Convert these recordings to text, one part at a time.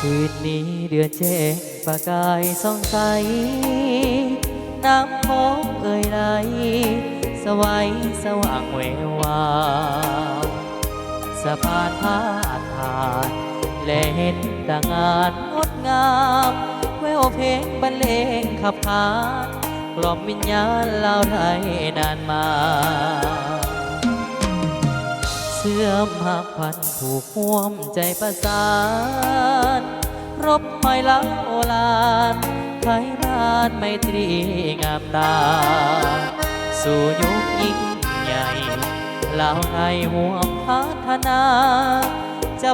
คืนนี้เดือนแจ้งประกายส่องใส น้ำโขงเอ่ยไหลสวัยสว่างเวววาวสะพานพา แต่างานงดงามแววเพลงบรรเลงขับขานกล่อมวิญญาณลาวไทยนานมา เสื่อมหักพันผูกห่วมใจประสาน รบหอยลังโอลานไทยบ้านไม่ตรีงามตา สู่ยุคยิ่งใหญ่ลาวไทยห่วงพัฒนา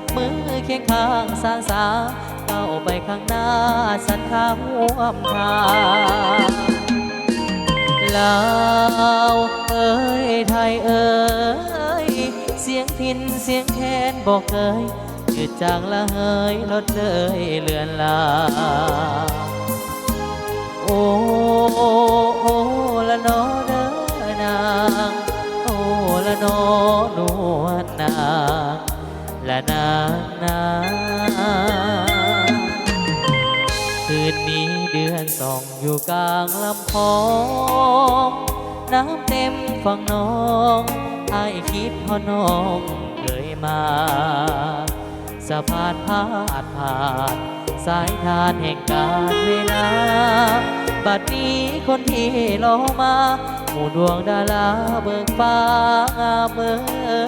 บมือเคียงข้างสร้างสาก้าวไปข้างหน้าสันข้าห่วมทางลาวเอ้ยไทยเอ้ยเสียงพินเสียงแคนบอกเคยจืดจางละเฮยลดเลยเลือนลาโอ้โอ้ละนอเด้อนางโอ้ละนอนวลนาง และนางนาคืนนี้เดือนสองอยู่กลางลำคลองน้ำเต็มฝั่งน้องไอคิดพอน้องเคยมาสะพานพาดผ่านสายทานแห่งการเวลา บัดนี้คนที่รอมาหมู่ดวงดาราเบิกฟ้างามเอ่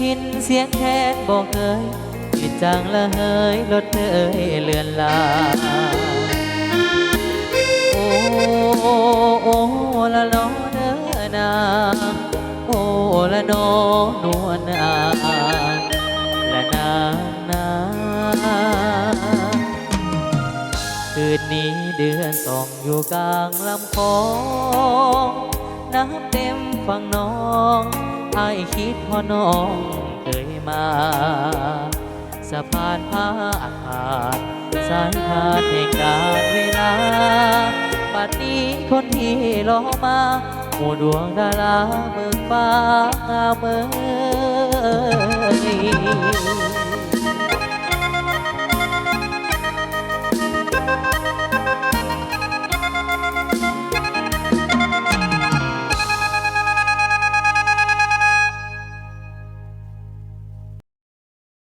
เสียงพินเสียงแคนบอกเอ้ยจืดจางละเฮยลดเอ้ยเลือนลา โอ้โอ้ละนอเด้อนางโอ้ละนอนวลนางละนางนางคืนนี้เดือนสองอยู่กลางลำคลองน้ำเต็มฝั่งน้อง อายคิดพอน้องเคยมาสะพานพาดผ่ารสายทานแห่งการเวลาบัดนี้คนที่รอมาหมู่ดวงดาราเบิกฟ้าเมือ่ย